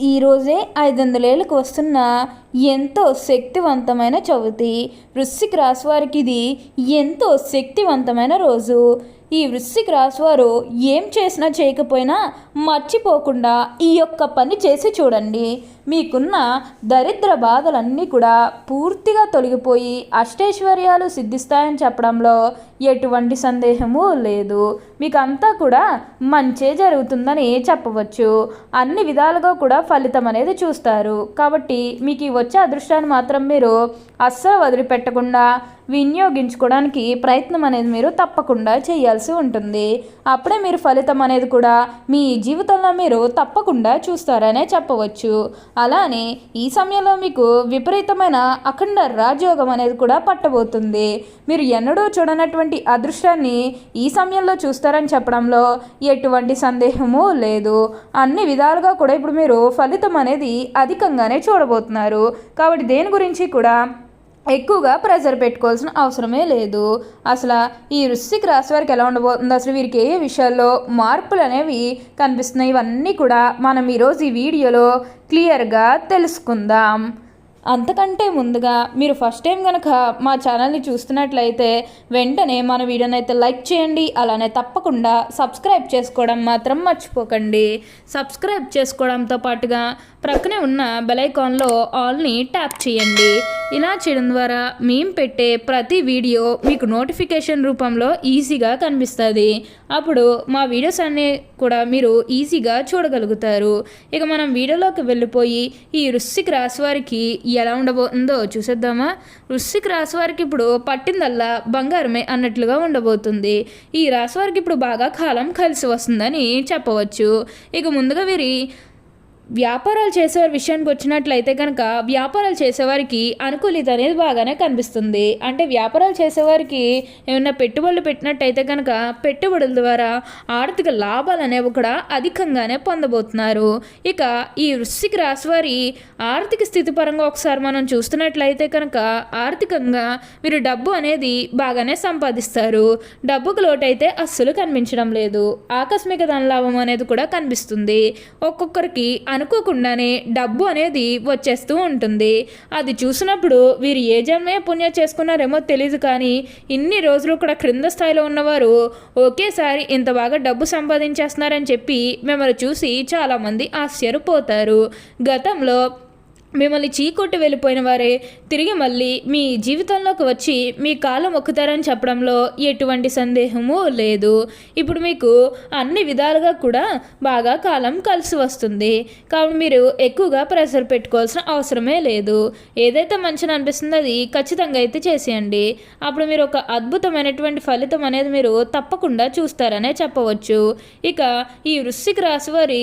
ఈరోజే ఐదు వందలేళ్ళకు వస్తున్న ఎంతో శక్తివంతమైన చవితి. వృశ్చిక రాశి వారికి ఇది ఎంతో శక్తివంతమైన రోజు. ఈ వృశ్చిక రాశి వారు ఏం చేసినా చేయకపోయినా మర్చిపోకుండా ఈ యొక్క పని చేసి చూడండి. మీకున్న దరిద్ర బాధలన్నీ కూడా పూర్తిగా తొలగిపోయి అష్టైశ్వర్యాలు సిద్ధిస్తాయని చెప్పడంలో ఎటువంటి సందేహము లేదు. మీకు అంతా కూడా మంచే జరుగుతుందని చెప్పవచ్చు. అన్ని విధాలుగా కూడా ఫలితం అనేది చూస్తారు. కాబట్టి మీకు ఈ వచ్చే అదృష్టాన్ని మాత్రం మీరు అస్సలు వదిలిపెట్టకుండా వినియోగించుకోవడానికి ప్రయత్నం అనేది మీరు తప్పకుండా చేయాల్సి ఉంటుంది. అప్పుడే మీరు ఫలితం అనేది కూడా మీ జీవితంలో మీరు తప్పకుండా చూస్తారనే చెప్పవచ్చు. అలానే ఈ సమయంలో మీకు విపరీతమైన అఖండ రాజయోగం అనేది కూడా పట్టబోతుంది. మీరు ఎన్నడూ చూడనటువంటి అదృష్టాన్ని ఈ సమయంలో చూస్తారని చెప్పడంలో ఎటువంటి సందేహము లేదు. అన్ని విధాలుగా కూడా ఇప్పుడు మీరు ఫలితం అనేది అధికంగానే చూడబోతున్నారు. కాబట్టి దేని గురించి కూడా ఎక్కువగా ప్రెజర్ పెట్టుకోవాల్సిన అవసరమే లేదు. అసలు ఈ వృశ్చిక రాశి వారికి ఎలా ఉండబోతుంది? అసలు వీరికి ఏ విషయాల్లో మార్పులు అనేవి కనిపిస్తున్నాయి? ఇవన్నీ కూడా మనం ఈరోజు ఈ వీడియోలో క్లియర్గా తెలుసుకుందాం. అంతకంటే ముందుగా మీరు ఫస్ట్ టైం కనుక మా ఛానల్ని చూస్తున్నట్లయితే వెంటనే మన వీడియోని అయితే లైక్ చేయండి. అలానే తప్పకుండా సబ్స్క్రైబ్ చేసుకోవడం మాత్రం మర్చిపోకండి. సబ్స్క్రైబ్ చేసుకోవడంతో పాటుగా ప్రక్కనే ఉన్న బెలైకాన్లో ఆల్ని ట్యాప్ చేయండి. ఇలా చేయడం ద్వారా మేము పెట్టే ప్రతి వీడియో మీకు నోటిఫికేషన్ రూపంలో ఈజీగా కనిపిస్తుంది. అప్పుడు మా వీడియోస్ అన్నీ కూడా మీరు ఈజీగా చూడగలుగుతారు. ఇక మనం వీడియోలోకి వెళ్ళిపోయి ఈ వృశ్చిక రాశి వారికి ఎలా ఉండబోతుందో చూసేద్దామా? వృశ్చిక రాశి వారికి ఇప్పుడు పట్టిందల్లా బంగారమే అన్నట్లుగా ఉండబోతుంది. ఈ రాశి వారికి ఇప్పుడు బాగా కాలం కలిసి వస్తుందని చెప్పవచ్చు. ఇక ముందుగా వీరి వ్యాపారాలు చేసేవారి విషయానికి వచ్చినట్లయితే కనుక వ్యాపారాలు చేసేవారికి అనుకూలిత అనేది బాగానే కనిపిస్తుంది. అంటే వ్యాపారాలు చేసేవారికి ఏమైనా పెట్టుబడులు పెట్టినట్టయితే కనుక పెట్టుబడుల ద్వారా ఆర్థిక లాభాలు అనేవి కూడా అధికంగానే పొందబోతున్నారు. ఇక ఈ వృశ్చిక రాశి వారి ఆర్థిక స్థితి పరంగా ఒకసారి మనం చూస్తున్నట్లయితే కనుక ఆర్థికంగా మీరు డబ్బు అనేది బాగానే సంపాదిస్తారు. డబ్బుకు లోటైతే అస్సలు కనిపించడం లేదు. ఆకస్మిక ధనలాభం అనేది కూడా కనిపిస్తుంది. ఒక్కొక్కరికి అనుకోకుండానే డబ్బు అనేది వచ్చేస్తూ ఉంటుంది. అది చూసినప్పుడు వీరు ఏ జన్మే పుణ్యం చేసుకున్నారేమో తెలియదు కానీ ఇన్ని రోజులు కూడా క్రింద స్థాయిలో ఉన్నవారు ఒకేసారి ఇంత బాగా డబ్బు సంపాదించేస్తున్నారని చెప్పి మిమ్మల్ని చూసి చాలామంది ఆశ్చర్యపోతారు. గతంలో మిమ్మల్ని చీకొట్టి వెళ్ళిపోయిన వారే తిరిగి మళ్ళీ మీ జీవితంలోకి వచ్చి మీ కాలం ఒక్కుతారని చెప్పడంలో ఎటువంటి సందేహము లేదు. ఇప్పుడు మీకు అన్ని విధాలుగా కూడా బాగా కాలం కలిసి వస్తుంది. కాబట్టి మీరు ఎక్కువగా ప్రెషర్ పెట్టుకోవాల్సిన అవసరమే లేదు. ఏదైతే మంచిని అనిపిస్తుందో అది ఖచ్చితంగా అయితే చేసేయండి. అప్పుడు మీరు ఒక అద్భుతమైనటువంటి ఫలితం అనేది మీరు తప్పకుండా చూస్తారనే చెప్పవచ్చు. ఇక ఈ వృశ్చిక రాశి వారి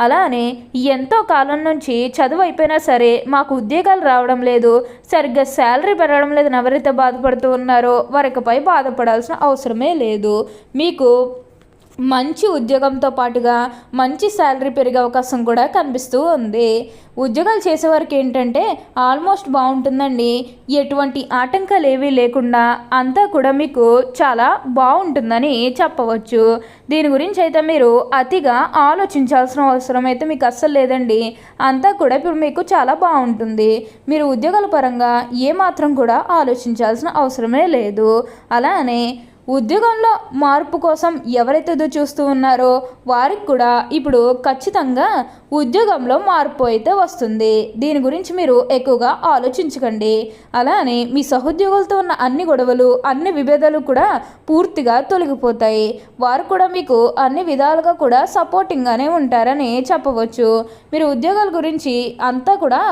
అలానే ఎంతో కాలం నుంచి చదువు అయిపోయినా సరే మాకు ఉద్యోగాలు రావడం లేదు సరిగ్గా శాలరీ పెరగడం లేదని ఎవరైతే బాధపడుతూ ఉన్నారో వారికపై బాధపడాల్సిన అవసరమే లేదు. మీకు మంచి ఉద్యోగంతో పాటుగా మంచి శాలరీ పెరిగే అవకాశం కూడా కనిపిస్తూ ఉంది. ఉద్యోగాలు చేసేవారికి ఏంటంటే ఆల్మోస్ట్ బాగుంటుందండి. ఎటువంటి ఆటంకాలు ఏవీ లేకుండా అంతా కూడా మీకు చాలా బాగుంటుందని చెప్పవచ్చు. దీని గురించి అయితే మీరు అతిగా ఆలోచించాల్సిన అవసరం అయితే మీకు అస్సలు లేదండి. అంతా కూడా ఇప్పుడు మీకు చాలా బాగుంటుంది. మీరు ఉద్యోగాల పరంగా ఏమాత్రం కూడా ఆలోచించాల్సిన అవసరమే లేదు. అలానే ఉద్యోగంలో మార్పు కోసం ఎవరైతే ఎదురు చూస్తూ ఉన్నారో వారికి కూడా ఇప్పుడు ఖచ్చితంగా ఉద్యోగంలో మార్పు అయితే వస్తుంది. దీని గురించి మీరు ఎక్కువగా ఆలోచించకండి. అలానే మీ సహోద్యోగులతో ఉన్న అన్ని గొడవలు అన్ని విభేదాలు కూడా పూర్తిగా తొలగిపోతాయి. వారు కూడా మీకు అన్ని విధాలుగా కూడా సపోర్టింగ్గానే ఉంటారని చెప్పవచ్చు. మీరు ఉద్యోగాల గురించి అంతా కూడా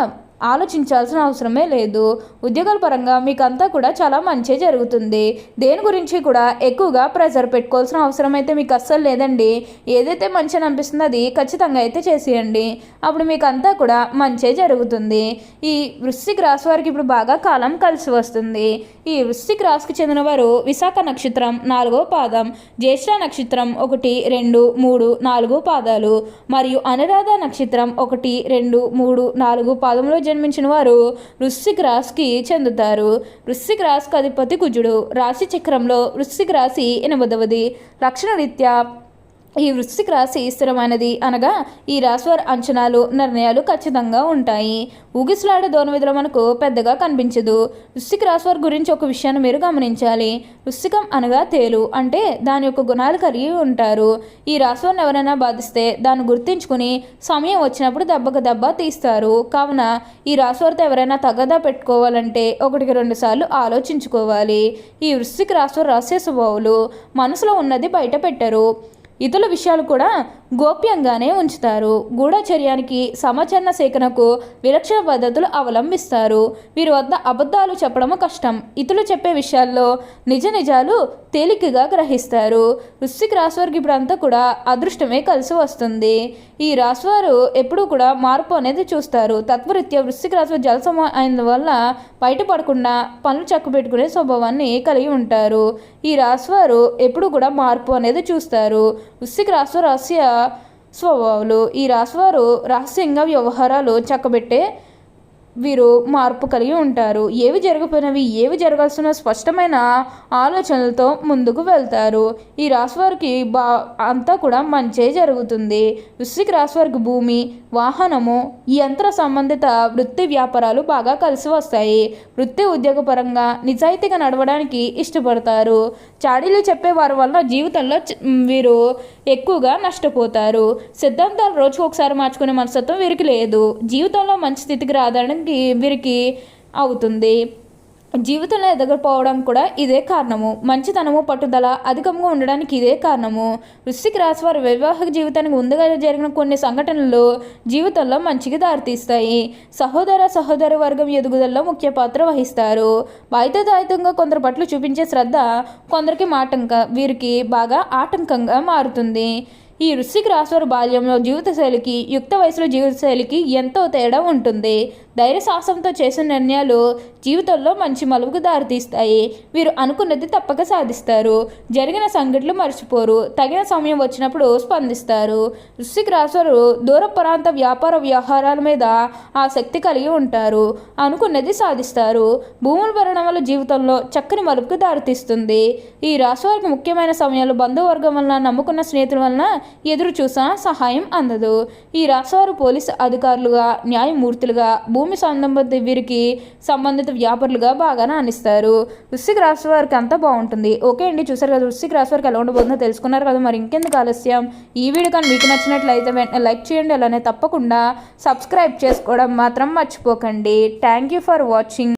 ఆలోచించాల్సిన అవసరమే లేదు. ఉద్యోగాల పరంగా మీకంతా కూడా చాలా మంచి జరుగుతుంది. దేని గురించి కూడా ఎక్కువగా ప్రెజర్ పెట్టుకోవాల్సిన అవసరం అయితే మీకు అస్సలు లేదండి. ఏదైతే మంచి అనిపిస్తుందో అది ఖచ్చితంగా అయితే చేసేయండి. అప్పుడు మీకు అంతా కూడా మంచి జరుగుతుంది. ఈ వృశ్చిక రాశి వారికి ఇప్పుడు బాగా కాలం కలిసి వస్తుంది. ఈ వృశ్చిక రాశికి చెందిన వారు విశాఖ నక్షత్రం నాలుగో పాదం జ్యేష్ఠ నక్షత్రం ఒకటి రెండు మూడు నాలుగు పాదాలు మరియు అనురాధ నక్షత్రం ఒకటి రెండు మూడు నాలుగు పాదంలో జన్మించిన వారు వృశ్చిక రాశికి చెందుతారు. వృశ్చిక రాశికి అధిపతి కుజుడు. రాశి చక్రంలో వృశ్చిక రాశి ఎనిమిదవది. లక్షణరీత్యా ఈ వృశ్చిక రాశి స్థిరమైనది అనగా ఈ రాశి వారి అంచనాలు నిర్ణయాలు ఖచ్చితంగా ఉంటాయి. ఊగిసలాడే దోనవిధులు మనకు పెద్దగా కనిపించదు. వృశ్చిక రాశి వారి గురించి ఒక విషయాన్ని మీరు గమనించాలి. వృశ్చికం అనగా తేలు అంటే దాని యొక్క గుణాలు కలిగి ఉంటారు. ఈ రాశి వారిని ఎవరైనా బాధిస్తే దాన్ని గుర్తించుకుని సమయం వచ్చినప్పుడు దెబ్బకు దెబ్బ తీస్తారు. కావున ఈ రాశి వారితో ఎవరైనా తగదా పెట్టుకోవాలంటే ఒకటికి రెండు సార్లు ఆలోచించుకోవాలి. ఈ వృశ్చిక రాశి వారు రహస్య స్వభావులు మనసులో ఉన్నది బయట పెట్టరు. ఇతరుల విషయాలు కూడా గోప్యంగానే ఉంచుతారు. గూఢచర్యానికి సమాచరణ సేకరణకు విలక్షణ పద్ధతులు అవలంబిస్తారు. వీరి వద్ద అబద్ధాలు చెప్పడము కష్టం. ఇతరులు చెప్పే విషయాల్లో నిజ నిజాలు తేలికగా గ్రహిస్తారు. వృశ్చిక రాశివారికి ఇప్పుడంతా కూడా అదృష్టమే కలిసి వస్తుంది. ఈ రాశివారు ఎప్పుడూ కూడా మార్పు అనేది చూస్తారు. తత్వరీత్యా వృశ్చిక రాశి జల సమా అయిన వల్ల బయటపడకుండా పనులు చక్కబెట్టుకునే స్వభావాన్ని కలిగి ఉంటారు. ఈ రాశివారు ఎప్పుడూ కూడా మార్పు అనేది చూస్తారు. వృశ్చిక రాశి రహస్య స్వభావాలు. ఈ రాశివారు రహస్యంగా వ్యవహారాలు చక్కబెట్టే వీరు మార్పు కలిగి ఉంటారు. ఏవి జరగపోయినవి ఏవి జరగాల్సిన స్పష్టమైన ఆలోచనలతో ముందుకు వెళ్తారు. ఈ రాశివారికి బా అంతా కూడా మంచే జరుగుతుంది. వృశ్చిక రాశివారికి భూమి వాహనము యంత్ర సంబంధిత వృత్తి వ్యాపారాలు బాగా కలిసి వస్తాయి. వృత్తి ఉద్యోగపరంగా నిజాయితీగా నడవడానికి ఇష్టపడతారు. చాడీలు చెప్పేవారి వల్ల జీవితంలో వీరు ఎక్కువగా నష్టపోతారు. సిద్ధాంతాలు రోజుకు ఒకసారి మార్చుకునే మనస్తత్వం వీరికి లేదు. జీవితంలో మంచి స్థితికి రావడానికి వీరికి అవుతుంది. జీవితంలో ఎదగకపోవడం కూడా ఇదే కారణము. మంచితనము పట్టుదల అధికంగా ఉండడానికి ఇదే కారణము. వృశ్చిక రాశి వారి వైవాహిక జీవితానికి ముందుగా జరిగిన కొన్ని సంఘటనలు జీవితంలో మంచికి దారితీస్తాయి. సహోదర సహోదరి వర్గం ఎదుగుదలలో ముఖ్య పాత్ర వహిస్తారు. బాధ్యతాయుతంగా కొందరు పట్ల చూపించే శ్రద్ధ కొందరికి మాటంక వీరికి బాగా ఆటంకంగా మారుతుంది. ఈ వృశ్చిక రాశి బాల్యంలో బాల్యంలో జీవితశైలికి యుక్త వయసులో జీవితశైలికి ఎంతో తేడా ఉంటుంది. ధైర్య సాహసంతో చేసిన నిర్ణయాలు జీవితంలో మంచి మలుపుకు దారితీస్తాయి. వీరు అనుకున్నది తప్పక సాధిస్తారు. జరిగిన సంఘటనలు మర్చిపోరు. తగిన సమయం వచ్చినప్పుడు స్పందిస్తారు. వృశ్చిక రాశివారు దూర ప్రాంత వ్యాపార వ్యవహారాల మీద ఆసక్తి కలిగి ఉంటారు. అనుకున్నది సాధిస్తారు. భూముల భరణం వల్ల జీవితంలో చక్కని మలుపుకు దారితీస్తుంది. ఈ రాశివారికి ముఖ్యమైన సమయంలో బంధువర్గం వలన నమ్ముకున్న స్నేహితుల వలన ఎదురు చూసిన సహాయం అందదు. ఈ రాష్ట్రవారు పోలీసు అధికారులుగా న్యాయమూర్తులుగా భూమి సంబంధిత వీరికి సంబంధిత వ్యాపారులుగా బాగా నానిస్తారు వృశ్చిక రాశి వారికి అంతా బాగుంటుంది. ఓకే అండి చూసారు కదా వృశ్చిక రాశి వారికి ఎలా ఉండబోతుందో తెలుసుకున్నారు కదా మరి ఇంకెందుకు ఆలస్యం? ఈ వీడియో కానీ మీకు నచ్చినట్లయితే వెంటనే లైక్ చేయండి అలానే తప్పకుండా సబ్స్క్రైబ్ చేసుకోవడం మాత్రం మర్చిపోకండి. Thank you for watching.